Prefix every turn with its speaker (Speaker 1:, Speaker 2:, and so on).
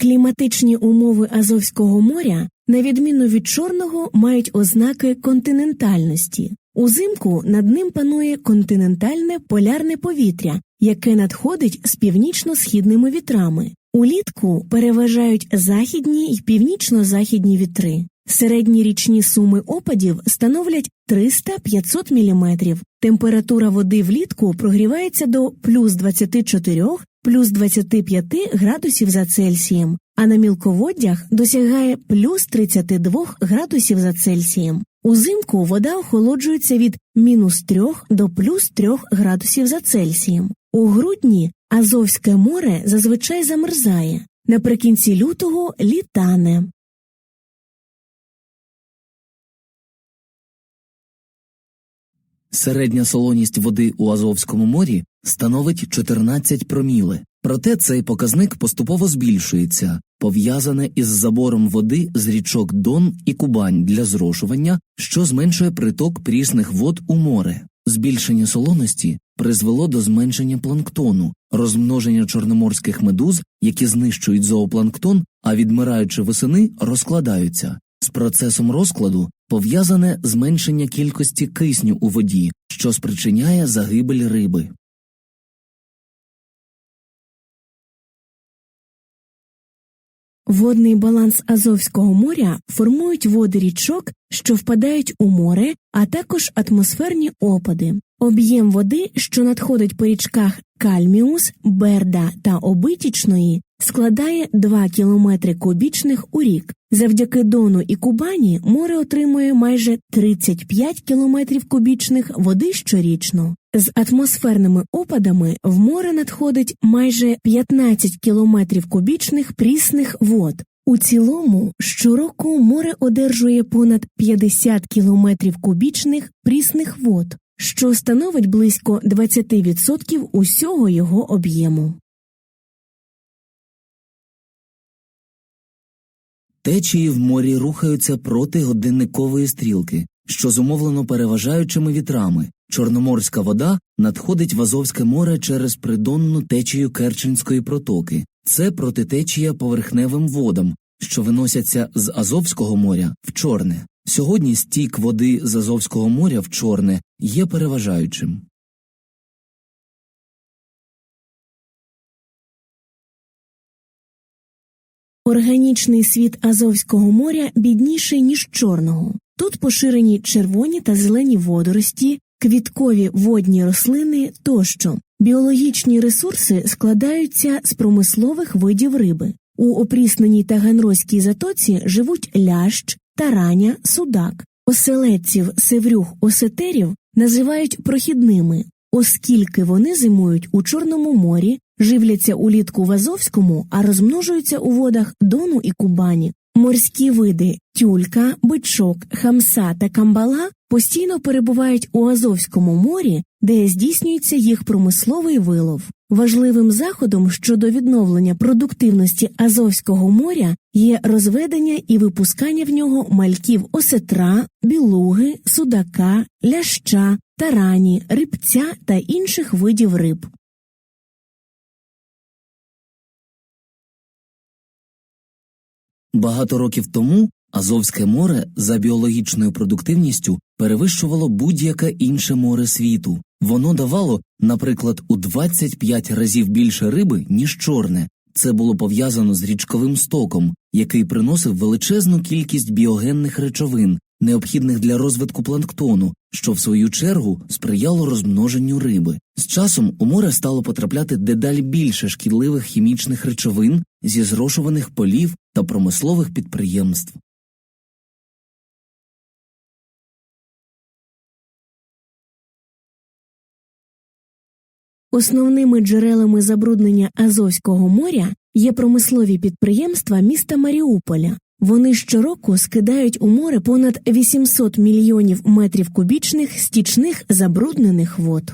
Speaker 1: Кліматичні умови Азовського моря, на відміну від Чорного, мають ознаки континентальності. Узимку над ним панує континентальне полярне повітря, яке надходить з північно-східними вітрами. Улітку переважають західні й північно-західні вітри. Середні річні суми опадів становлять 300-500 мм. Температура води влітку прогрівається до плюс 24 плюс 25 градусів за Цельсієм, а на мілководдях досягає плюс 32 градусів за Цельсієм. Узимку вода охолоджується від мінус 3 до плюс 3 градусів за Цельсієм. У грудні Азовське море зазвичай замерзає. Наприкінці лютого літане.
Speaker 2: Середня солоність води у Азовському морі становить 14 проміле. Проте цей показник поступово збільшується, пов'язане із забором води з річок Дон і Кубань для зрошування, що зменшує приток прісних вод у море. Збільшення солоності призвело до зменшення планктону, розмноження чорноморських медуз, які знищують зоопланктон, а відмираючи восени, розкладаються. З процесом розкладу пов'язане зменшення кількості кисню у воді, що спричиняє загибель риби.
Speaker 1: Водний баланс Азовського моря формують води річок, що впадають у море, а також атмосферні опади. Об'єм води, що надходить по річках Кальміус, Берда та Обитічної, складає 2 кілометри кубічних у рік. Завдяки Дону і Кубані море отримує майже 35 кілометрів кубічних води щорічно. З атмосферними опадами в море надходить майже 15 кілометрів кубічних прісних вод. У цілому щороку море одержує понад 50 кілометрів кубічних прісних вод, що становить близько 20% усього його об'єму.
Speaker 2: Течії в морі рухаються проти годинникової стрілки, що зумовлено переважаючими вітрами. Чорноморська вода надходить в Азовське море через придонну течію Керченської протоки. Це протитечія поверхневим водам, що виносяться з Азовського моря в Чорне. Сьогодні стік води з Азовського моря в Чорне є переважаючим.
Speaker 1: Органічний світ Азовського моря бідніший, ніж Чорного. Тут поширені червоні та зелені водорості, квіткові водні рослини тощо. Біологічні ресурси складаються з промислових видів риби. У опрісненій Таганрозькій затоці живуть лящ, тараня, судак. Оселедців, севрюг, осетерів називають прохідними, оскільки вони зимують у Чорному морі, живляться улітку в Азовському, а розмножуються у водах Дону і Кубані. Морські види тюлька, бичок, хамса та камбала постійно перебувають у Азовському морі, де здійснюється їх промисловий вилов. Важливим заходом щодо відновлення продуктивності Азовського моря є розведення і випускання в нього мальків осетра, білуги, судака, ляща, тарані, рибця та інших видів риб.
Speaker 2: Багато років тому Азовське море за біологічною продуктивністю перевищувало будь-яке інше море світу. Воно давало, наприклад, у 25 разів більше риби, ніж чорне. Це було пов'язано з річковим стоком, який приносив величезну кількість біогенних речовин, необхідних для розвитку планктону, що в свою чергу сприяло розмноженню риби. З часом у море стало потрапляти дедалі більше шкідливих хімічних речовин зі зрошуваних полів та промислових підприємств.
Speaker 1: Основними джерелами забруднення Азовського моря є промислові підприємства міста Маріуполя. Вони щороку скидають у море понад 800 мільйонів метрів кубічних стічних забруднених вод.